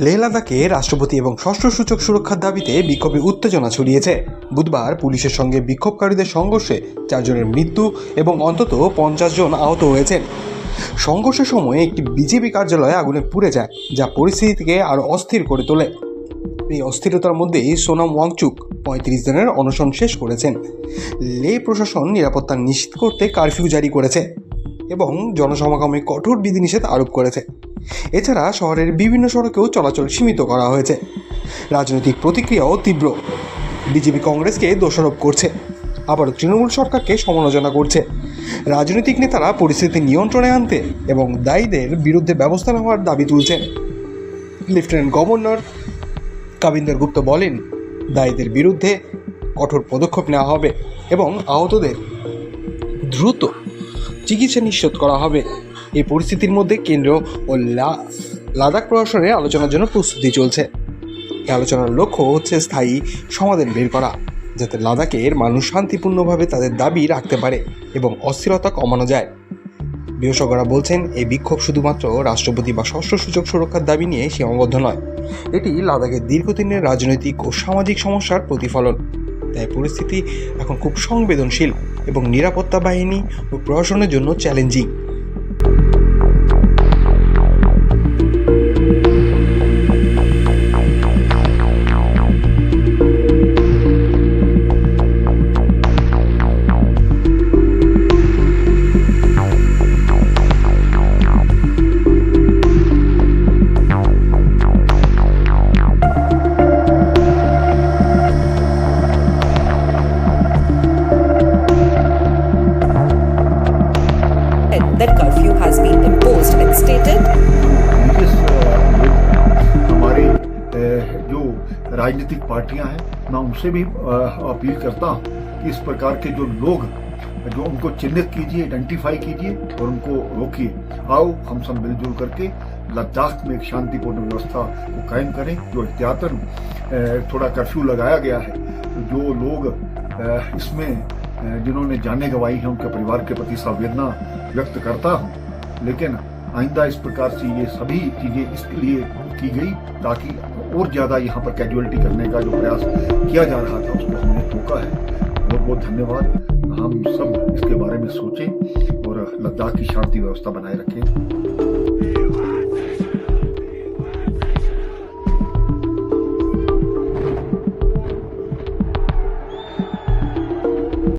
লেহ লাদাখে রাষ্ট্রপতি এবং ষষ্ঠ সূচক সুরক্ষার দাবিতে বিক্ষোভে উত্তেজনা ছড়িয়েছে। বুধবার পুলিশের সঙ্গে বিক্ষোভকারীদের সংঘর্ষে চারজনের মৃত্যু এবং অন্তত পঞ্চাশ জন আহত হয়েছেন। সংঘর্ষের সময় একটি বিজেপি কার্যালয়ে আগুনে পুড়ে যায়, যা পরিস্থিতিকে আরও অস্থির করে তোলে। এই অস্থিরতার মধ্যেই সোনাম ওয়াংচুক পঁয়ত্রিশ দিনের অনশন শেষ করেছেন। লে প্রশাসন নিরাপত্তা নিশ্চিত করতে কারফিউ জারি করেছে। এবং জনসমাগমে কঠোর বিধিনিষেধ আরোপ করেছে। এছাড়া শহরের বিভিন্ন সড়কেও চলাচল সীমিত করা হয়েছে। রাজনৈতিক প্রতিক্রিয়াও তীব্র। বিজেপি কংগ্রেসকে দোষারোপ করছে। আবারও তৃণমূল সরকারকে সমালোচনা করছে। রাজনৈতিক নেতারা পরিস্থিতি নিয়ন্ত্রণে আনতে এবং দায়ীদের বিরুদ্ধে ব্যবস্থা নেওয়ার দাবি তুলছেন লেফটেন্যান্ট গভর্নর কাবিন্দর গুপ্ত বলেন, দায়ীদের বিরুদ্ধে কঠোর পদক্ষেপ নেওয়া হবে এবং আহতদের দ্রুত চিকিৎসা নিশ্চিত করা হবে। এই পরিস্থিতির মধ্যে কেন্দ্র ও লাদাখ প্রশাসনের আলোচনার জন্য প্রস্তুতি চলছে। এই আলোচনার লক্ষ্য হচ্ছে স্থায়ী সমাধান বের করা, যাতে লাদাখের মানুষ শান্তিপূর্ণভাবে তাদের দাবি রাখতে পারে এবং অস্থিরতা কমানো যায়। বিশেষজ্ঞরা বলছেন, এই বিক্ষোভ শুধুমাত্র রাষ্ট্রপতি বা ষষ্ঠ সূচক সুরক্ষার দাবি নিয়ে সীমাবদ্ধ নয়। এটি লাদাখের দীর্ঘদিনের রাজনৈতিক ও সামাজিক সমস্যার প্রতিফলন। তাই পরিস্থিতি এখন খুব সংবেদনশীল। এবং নিরাপত্তা বাহিনী ও প্রশাসনের জন্য challenging that curfew has been imposed and stated. हमारे जो राजनीतिक पार्टियाँ हैं, मैं उनसे भी अपील करता हूँ कि इस प्रकार के जो लोग जो उनको चिन्हित कीजिए आइडेंटिफाई कीजिए और उनको रोकिए। आओ, हम सब मिलजुल करके लद्दाख में एक शांतिपूर्ण व्यवस्था को कायम करें, जो एहतियातन थोड़ा कर्फ्यू लगाया गया है। जो लोग इसमें जिन्होंने जाने गंवाई है उनके परिवार के प्रति संवेदना व्यक्त करता हूँ। लेकिन आइंदा इस प्रकार से ये सभी चीज़ें इसके लिए की गई ताकि और ज़्यादा यहाँ पर कैजुअलिटी करने का जो प्रयास किया जा रहा था, उसको हमने रोका है। बहुत बहुत धन्यवाद। हम सब इसके बारे में सोचें और लद्दाख की शांति व्यवस्था बनाए रखें।